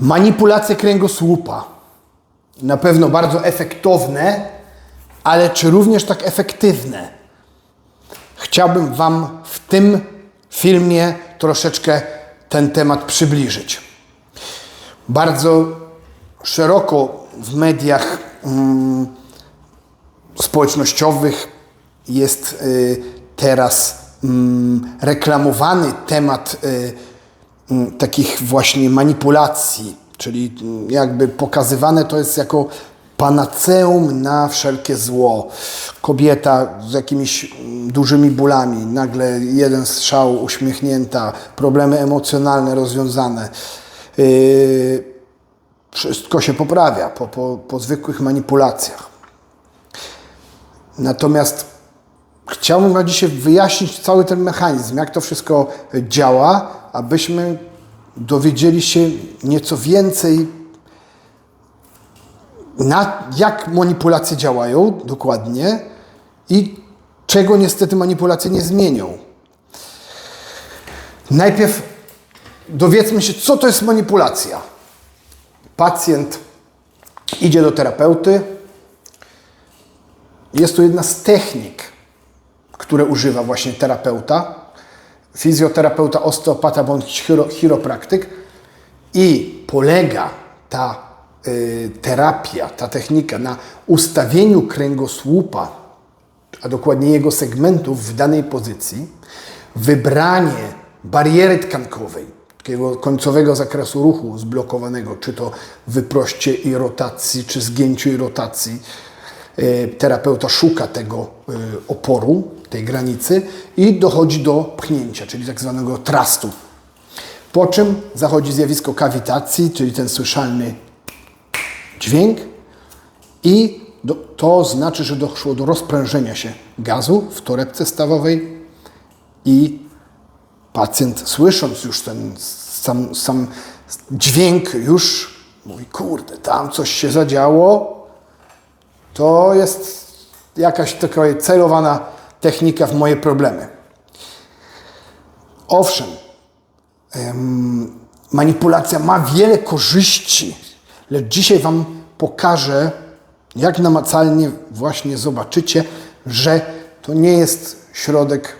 Manipulacje kręgosłupa. Na pewno bardzo efektowne, ale czy również tak efektywne? Chciałbym Wam w tym filmie troszeczkę ten temat przybliżyć. Bardzo szeroko w mediach mm, społecznościowych jest y, teraz mm, reklamowany temat y, takich właśnie manipulacji, czyli mm, jakby pokazywane to jest jako panaceum na wszelkie zło. Kobieta z jakimiś mm, dużymi bólami, nagle jeden strzał, uśmiechnięta, problemy emocjonalne rozwiązane. Yy, wszystko się poprawia po, po, po zwykłych manipulacjach. Natomiast chciałbym na dzisiaj wyjaśnić cały ten mechanizm, jak to wszystko działa, abyśmy dowiedzieli się nieco więcej, na, jak manipulacje działają dokładnie i czego niestety manipulacje nie zmienią. Najpierw dowiedzmy się, co to jest manipulacja. Pacjent idzie do terapeuty. Jest to jedna z technik, które używa właśnie terapeuta, fizjoterapeuta, osteopata bądź chiro, chiropraktyk i polega ta y, terapia, ta technika na ustawieniu kręgosłupa, a dokładnie jego segmentów w danej pozycji, wybranie bariery tkankowej, takiego końcowego zakresu ruchu zblokowanego, czy to wyproście i rotacji, czy zgięciu i rotacji. Y, Terapeuta szuka tego y, oporu, tej granicy i dochodzi do pchnięcia, czyli tak zwanego trustu. Po czym zachodzi zjawisko kawitacji, czyli ten słyszalny dźwięk i do, to znaczy, że doszło do rozprężenia się gazu w torebce stawowej i pacjent słysząc już ten sam, sam dźwięk już mówi, kurde, tam coś się zadziało, to jest jakaś taka celowana technika w moje problemy. Owszem, em, manipulacja ma wiele korzyści, lecz dzisiaj Wam pokażę, jak namacalnie właśnie zobaczycie, że to nie jest środek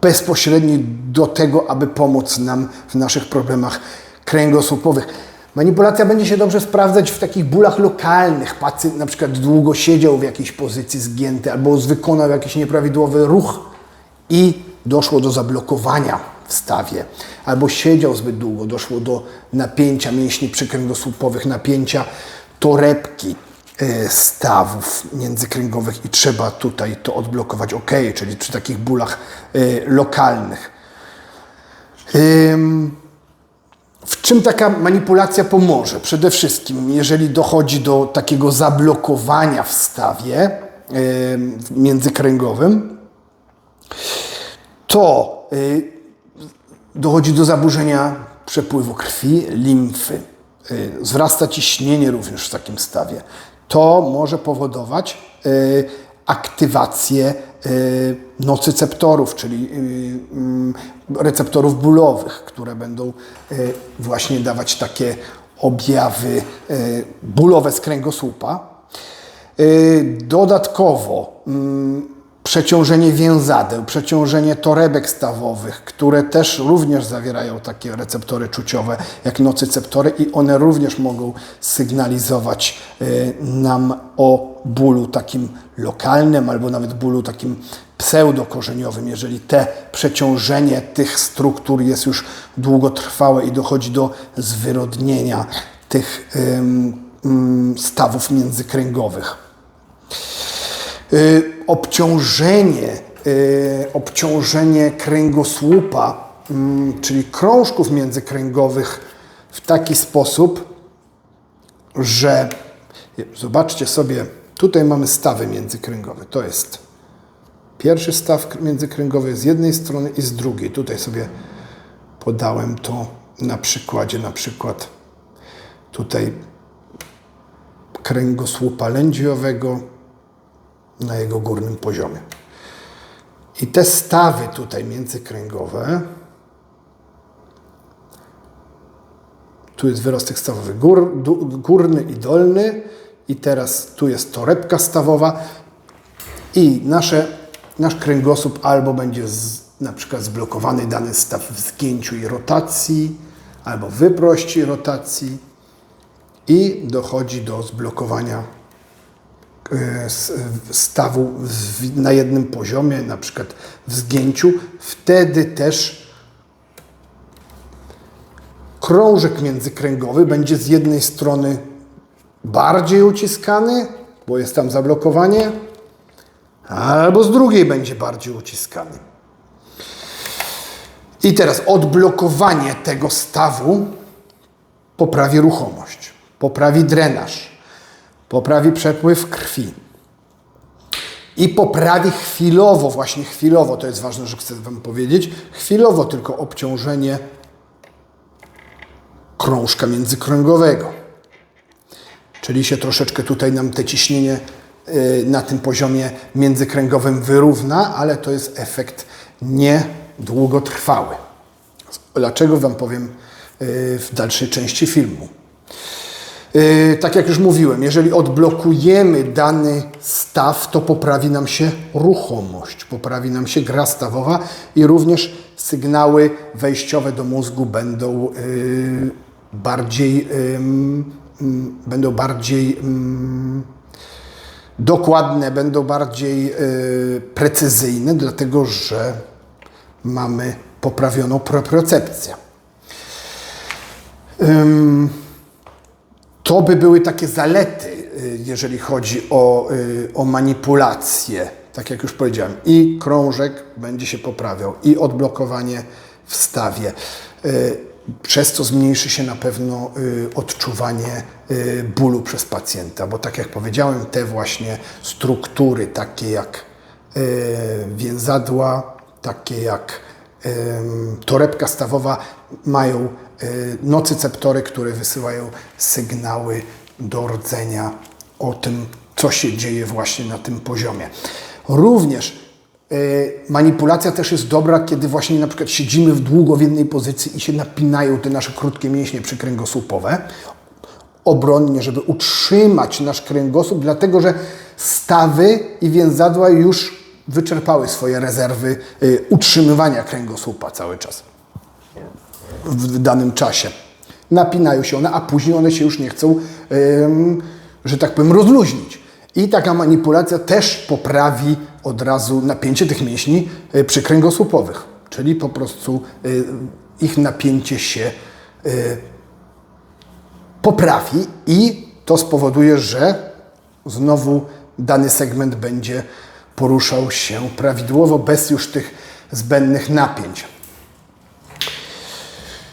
bezpośredni do tego, aby pomóc nam w naszych problemach kręgosłupowych. Manipulacja będzie się dobrze sprawdzać w takich bólach lokalnych. Pacjent na przykład długo siedział w jakiejś pozycji zgięty albo wykonał jakiś nieprawidłowy ruch i doszło do zablokowania w stawie, albo siedział zbyt długo, doszło do napięcia mięśni przykręgosłupowych, napięcia torebki e, stawów międzykręgowych i trzeba tutaj to odblokować ok, czyli przy takich bólach e, lokalnych. W czym taka manipulacja pomoże? Przede wszystkim, jeżeli dochodzi do takiego zablokowania w stawie ym, międzykręgowym, to y, dochodzi do zaburzenia przepływu krwi, limfy. Y, Wzrasta ciśnienie również w takim stawie. To może powodować y, aktywację nocyceptorów, czyli y, mm, receptorów bólowych, które będą y, właśnie dawać takie objawy y, bólowe z kręgosłupa. Y, Dodatkowo mm, przeciążenie więzadeł, przeciążenie torebek stawowych, które też również zawierają takie receptory czuciowe jak nocyceptory i one również mogą sygnalizować y, nam o bólu takim lokalnym albo nawet bólu takim pseudokorzeniowym, jeżeli te przeciążenie tych struktur jest już długotrwałe i dochodzi do zwyrodnienia tych ym, stawów międzykręgowych. Obciążenie, y, obciążenie kręgosłupa, mm, czyli krążków międzykręgowych w taki sposób, że zobaczcie sobie, tutaj mamy stawy międzykręgowe. To jest pierwszy staw międzykręgowy z jednej strony i z drugiej. Tutaj sobie podałem to na przykładzie, na przykład tutaj kręgosłupa lędźwiowego, na jego górnym poziomie. I te stawy tutaj międzykręgowe Tu jest wyrostek stawowy gór, górny i dolny. I teraz tu jest torebka stawowa. I nasze, nasz kręgosłup albo będzie z, na przykład zblokowany dany staw w zgięciu i rotacji, albo wyprości rotacji i dochodzi do zblokowania stawu w- na jednym poziomie, na przykład w zgięciu. Wtedy też krążek międzykręgowy będzie z jednej strony bardziej uciskany, bo jest tam zablokowanie, albo z drugiej będzie bardziej uciskany. I teraz odblokowanie tego stawu poprawi ruchomość, poprawi drenaż, poprawi przepływ krwi i poprawi chwilowo, właśnie chwilowo, to jest ważne, że chcę Wam powiedzieć, chwilowo tylko obciążenie krążka międzykręgowego. Czyli się troszeczkę tutaj nam te ciśnienie y, na tym poziomie międzykręgowym wyrówna, ale to jest efekt niedługotrwały. Dlaczego Wam powiem y, w dalszej części filmu. Y, Tak jak już mówiłem, jeżeli odblokujemy dany staw, to poprawi nam się ruchomość, poprawi nam się gra stawowa i również sygnały wejściowe do mózgu będą y, bardziej, ym, będą bardziej ym, dokładne, będą bardziej y, precyzyjne, dlatego że mamy poprawioną propriocepcję. To by były takie zalety, y, jeżeli chodzi o, y, o manipulację. Tak jak już powiedziałem, i krążek będzie się poprawiał, i odblokowanie w stawie. Y, Przez to zmniejszy się na pewno odczuwanie bólu przez pacjenta, bo tak jak powiedziałem, te właśnie struktury, takie jak więzadła, takie jak torebka stawowa mają nocyceptory, które wysyłają sygnały do rdzenia o tym, co się dzieje właśnie na tym poziomie. Również y, manipulacja też jest dobra, kiedy właśnie na przykład siedzimy w długo w jednej pozycji i się napinają te nasze krótkie mięśnie przykręgosłupowe obronnie, żeby utrzymać nasz kręgosłup, dlatego że stawy i więzadła już wyczerpały swoje rezerwy y, utrzymywania kręgosłupa cały czas w danym czasie. Napinają się one, a później one się już nie chcą, że tak powiem, rozluźnić. I taka manipulacja też poprawi od razu napięcie tych mięśni y, przykręgosłupowych, czyli po prostu y, ich napięcie się y, poprawi i to spowoduje, że znowu dany segment będzie poruszał się prawidłowo, bez już tych zbędnych napięć.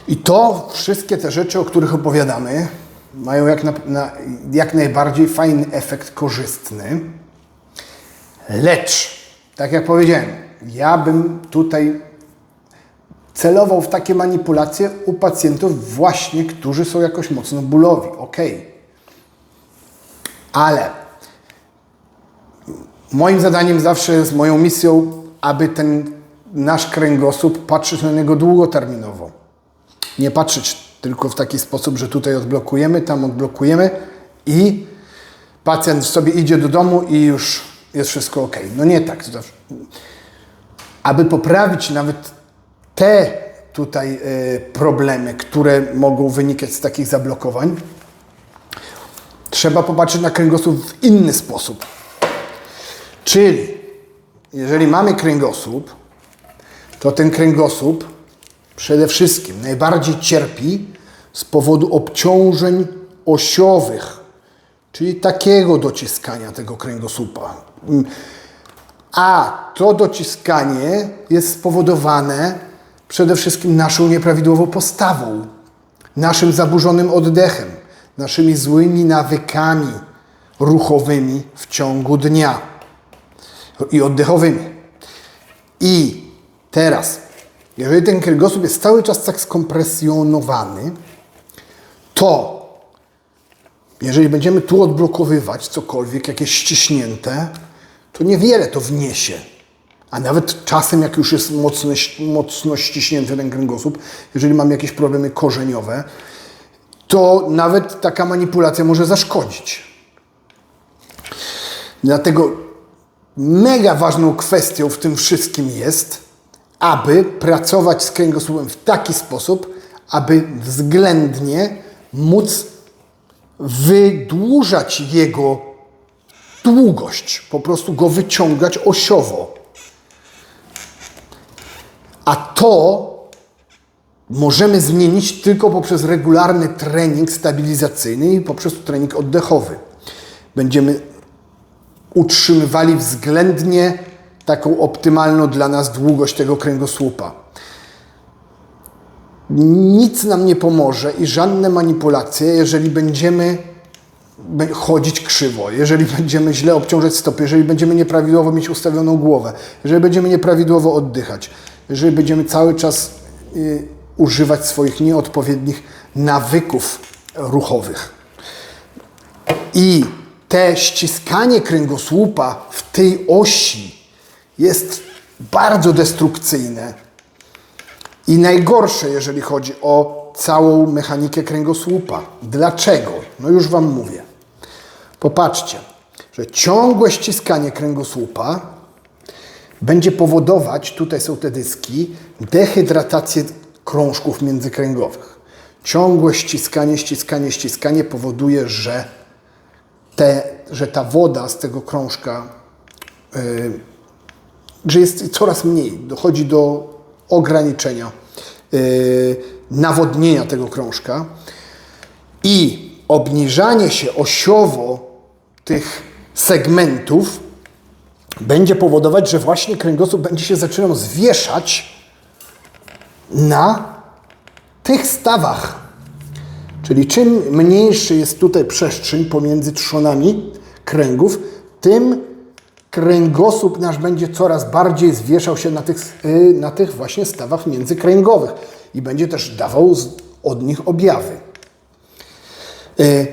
I to wszystkie te rzeczy, o których opowiadamy, mają jak, na, na, jak najbardziej fajny efekt korzystny. Lecz, tak jak powiedziałem, ja bym tutaj celował w takie manipulacje u pacjentów właśnie, którzy są jakoś mocno bólowi. Ok. Ale moim zadaniem zawsze jest moją misją, aby ten nasz kręgosłup patrzeć na niego długoterminowo. Nie patrzeć tylko w taki sposób, że tutaj odblokujemy, tam odblokujemy i pacjent sobie idzie do domu i już jest wszystko ok. No nie tak. Aby poprawić nawet te tutaj y, problemy, które mogą wynikać z takich zablokowań, trzeba popatrzeć na kręgosłup w inny sposób. Czyli, jeżeli mamy kręgosłup, to ten kręgosłup przede wszystkim najbardziej cierpi z powodu obciążeń osiowych, czyli takiego dociskania tego kręgosłupa. A to dociskanie jest spowodowane przede wszystkim naszą nieprawidłową postawą, naszym zaburzonym oddechem, naszymi złymi nawykami ruchowymi w ciągu dnia i oddechowymi. I teraz, jeżeli ten kręgosłup jest cały czas tak skompresjonowany, to jeżeli będziemy tu odblokowywać cokolwiek, jakieś ściśnięte, to niewiele to wniesie. A nawet czasem, jak już jest mocno, mocno ściśnięty ten kręgosłup, jeżeli mamy jakieś problemy korzeniowe, to nawet taka manipulacja może zaszkodzić. Dlatego mega ważną kwestią w tym wszystkim jest, aby pracować z kręgosłupem w taki sposób, aby względnie móc wydłużać jego długość, po prostu go wyciągać osiowo. A to możemy zmienić tylko poprzez regularny trening stabilizacyjny i poprzez trening oddechowy. Będziemy utrzymywali względnie taką optymalną dla nas długość tego kręgosłupa. Nic nam nie pomoże i żadne manipulacje, jeżeli będziemy chodzić krzywo, jeżeli będziemy źle obciążać stopy, jeżeli będziemy nieprawidłowo mieć ustawioną głowę, jeżeli będziemy nieprawidłowo oddychać, jeżeli będziemy cały czas y, używać swoich nieodpowiednich nawyków ruchowych. I te ściskanie kręgosłupa w tej osi jest bardzo destrukcyjne i najgorsze, jeżeli chodzi o całą mechanikę kręgosłupa. Dlaczego? No już Wam mówię. Popatrzcie, że ciągłe ściskanie kręgosłupa będzie powodować, tutaj są te dyski, dehydratację krążków międzykręgowych. Ciągłe ściskanie, ściskanie, ściskanie powoduje, że, te, że ta woda z tego krążka, yy, że jest coraz mniej. Dochodzi do ograniczenia yy, nawodnienia tego krążka i obniżanie się osiowo tych segmentów będzie powodować, że właśnie kręgosłup będzie się zaczynał zwieszać na tych stawach. Czyli czym mniejszy jest tutaj przestrzeń pomiędzy trzonami kręgów, tym kręgosłup nasz będzie coraz bardziej zwieszał się na tych, yy, na tych właśnie stawach międzykręgowych i będzie też dawał od nich objawy. Yy,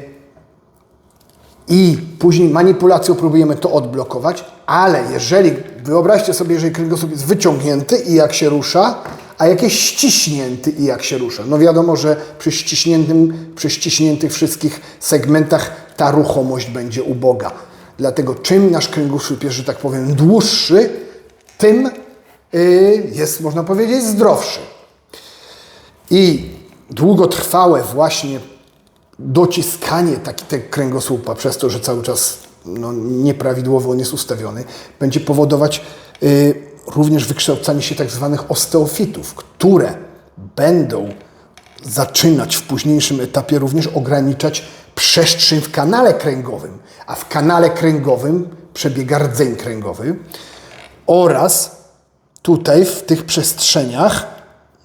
i później manipulacją próbujemy to odblokować, ale jeżeli, wyobraźcie sobie, jeżeli kręgosłup jest wyciągnięty i jak się rusza, a jakiś ściśnięty i jak się rusza. No wiadomo, że przy ściśniętym, przy ściśniętych wszystkich segmentach ta ruchomość będzie uboga. Dlatego czym nasz kręgosłup jest, że tak powiem, dłuższy, tym yy, jest, można powiedzieć, zdrowszy. I długotrwałe właśnie dociskanie taki tego kręgosłupa przez to, że cały czas no, nieprawidłowo on jest ustawiony, będzie powodować y, również wykształcanie się tak zwanych osteofitów, które będą zaczynać w późniejszym etapie również ograniczać przestrzeń w kanale kręgowym, a w kanale kręgowym przebiega rdzeń kręgowy oraz tutaj w tych przestrzeniach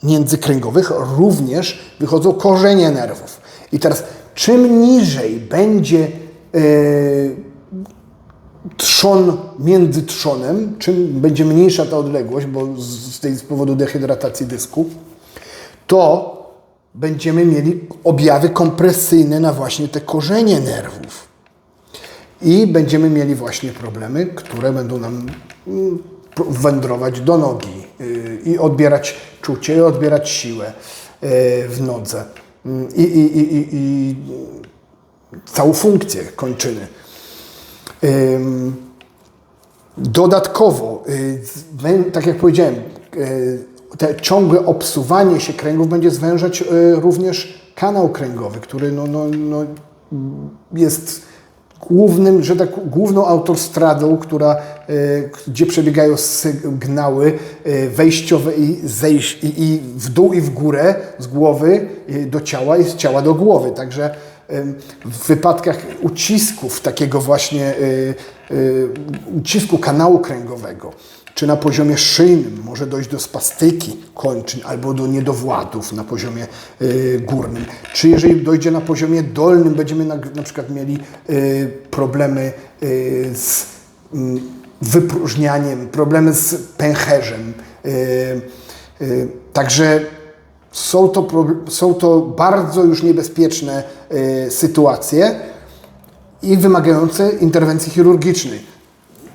międzykręgowych również wychodzą korzenie nerwów. I teraz czym niżej będzie yy, trzon między trzonem, czym będzie mniejsza ta odległość, bo z, z, tej, z powodu dehydratacji dysku, to będziemy mieli objawy kompresyjne na właśnie te korzenie nerwów. I będziemy mieli właśnie problemy, które będą nam mm, wędrować do nogi yy, i odbierać czucie, i odbierać siłę yy, w nodze i, i, i, i, i całą funkcję kończyny. Dodatkowo, y, tak jak powiedziałem, y, te ciągłe obsuwanie się kręgów będzie zwężać y, również kanał kręgowy, który no, no, no jest głównym, że tak, główną autostradą, która, gdzie przebiegają sygnały wejściowe i, zejść, i, i w dół i w górę z głowy do ciała i z ciała do głowy. Także w wypadkach ucisków takiego właśnie ucisku kanału kręgowego, czy na poziomie szyjnym może dojść do spastyki kończyn albo do niedowładów na poziomie y, górnym, czy jeżeli dojdzie na poziomie dolnym, będziemy na, na przykład mieli y, problemy y, z wypróżnianiem, problemy z pęcherzem. Także są to, są to bardzo już niebezpieczne sytuacje i wymagające interwencji chirurgicznej.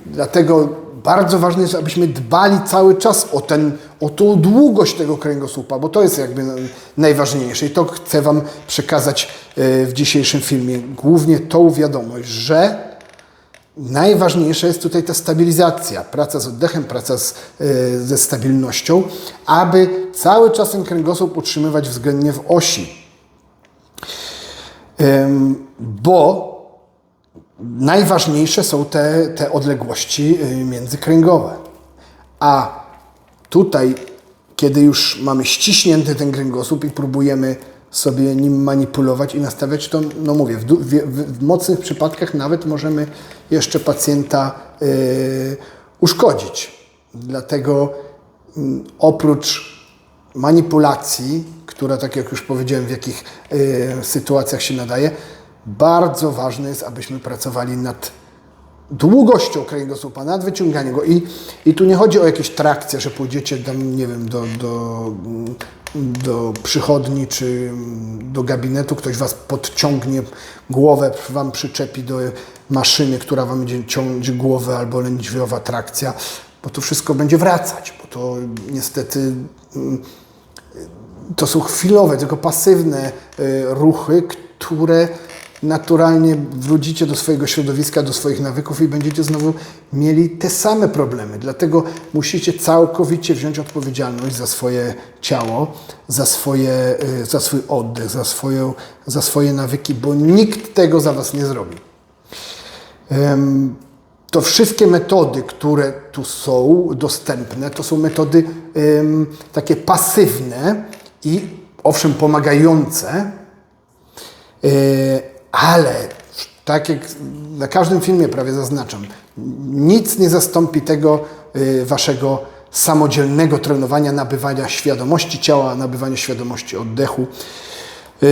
Dlatego bardzo ważne jest, abyśmy dbali cały czas o, ten, o tą długość tego kręgosłupa, bo to jest jakby najważniejsze. I to chcę Wam przekazać e, w dzisiejszym filmie. Głównie tą wiadomość, że najważniejsza jest tutaj ta stabilizacja, praca z oddechem, praca z, e, ze stabilnością, aby cały czas ten kręgosłup utrzymywać względnie w osi. Bo najważniejsze są te, te odległości y, międzykręgowe. A tutaj, kiedy już mamy ściśnięty ten kręgosłup i próbujemy sobie nim manipulować i nastawiać, to no mówię, w, w, w mocnych przypadkach nawet możemy jeszcze pacjenta y, uszkodzić. Dlatego mm, oprócz manipulacji, która, tak jak już powiedziałem, w jakich y, sytuacjach się nadaje, bardzo ważne jest, abyśmy pracowali nad długością kręgosłupa, nad wyciąganiem go. I, I tu nie chodzi o jakieś trakcje, że pójdziecie tam, nie wiem, do, do, do przychodni czy do gabinetu, ktoś Was podciągnie głowę, Wam przyczepi do maszyny, która Wam będzie ciągnąć głowę albo lędźwiowa trakcja, bo to wszystko będzie wracać, bo to niestety mm, to są chwilowe, tylko pasywne y, ruchy, które naturalnie wrócicie do swojego środowiska, do swoich nawyków i będziecie znowu mieli te same problemy. Dlatego musicie całkowicie wziąć odpowiedzialność za swoje ciało, za, swoje, y, za swój oddech, za, swoją, za swoje nawyki, bo nikt tego za Was nie zrobi. To wszystkie metody, które tu są dostępne, to są metody takie pasywne i owszem pomagające, e, ale tak jak na każdym filmie prawie zaznaczam, nic nie zastąpi tego e, waszego samodzielnego trenowania, nabywania świadomości ciała, nabywania świadomości oddechu. e,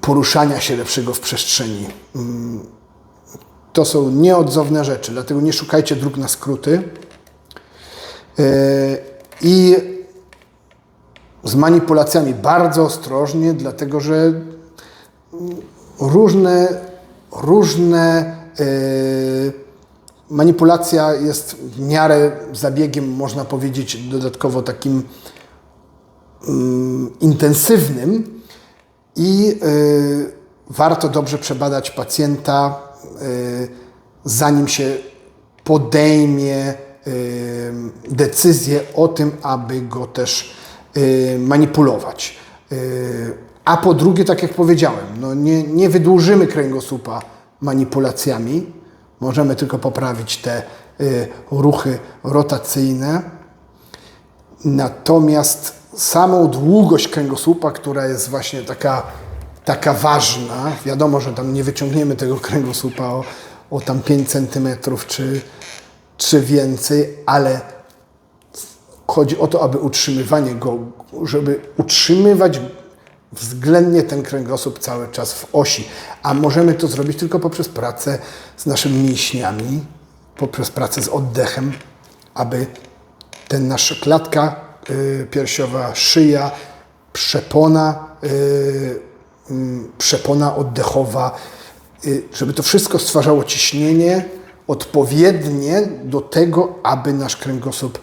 poruszania się lepszego w przestrzeni. Mm, To są nieodzowne rzeczy, dlatego nie szukajcie dróg na skróty. Yy, I z manipulacjami bardzo ostrożnie, dlatego że różne, różne yy, manipulacja jest w miarę zabiegiem, można powiedzieć, dodatkowo takim mm, intensywnym i y, warto dobrze przebadać pacjenta, y, zanim się podejmie decyzję o tym, aby go też manipulować. A po drugie, tak jak powiedziałem, no nie, nie wydłużymy kręgosłupa manipulacjami, możemy tylko poprawić te y, ruchy rotacyjne. Natomiast samą długość kręgosłupa, która jest właśnie taka, taka ważna, wiadomo, że tam nie wyciągniemy tego kręgosłupa o, o tam 5 cm czy, czy więcej, ale chodzi o to, aby utrzymywanie go, żeby utrzymywać względnie ten kręgosłup cały czas w osi. A możemy to zrobić tylko poprzez pracę z naszymi mięśniami, poprzez pracę z oddechem, aby ten nasza klatka y, piersiowa, szyja, przepona, y, mm, przepona oddechowa, y, żeby to wszystko stwarzało ciśnienie odpowiednie do tego, aby nasz kręgosłup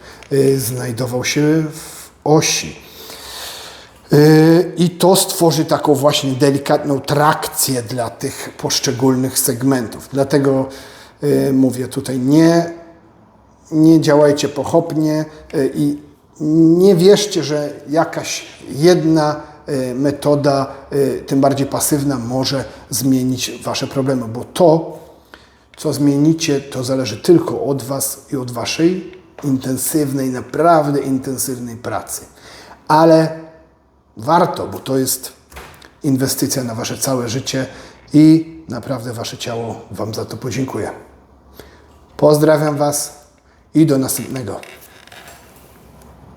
znajdował się w osi. Y, I to stworzy taką właśnie delikatną trakcję dla tych poszczególnych segmentów. Dlatego y, mówię tutaj nie, nie działajcie pochopnie y, i nie wierzcie, że jakaś jedna metoda, tym bardziej pasywna, może zmienić Wasze problemy, bo to, co zmienicie, to zależy tylko od Was i od Waszej intensywnej, naprawdę intensywnej pracy. Ale warto, bo to jest inwestycja na Wasze całe życie i naprawdę Wasze ciało Wam za to podziękuje. Pozdrawiam Was i do następnego.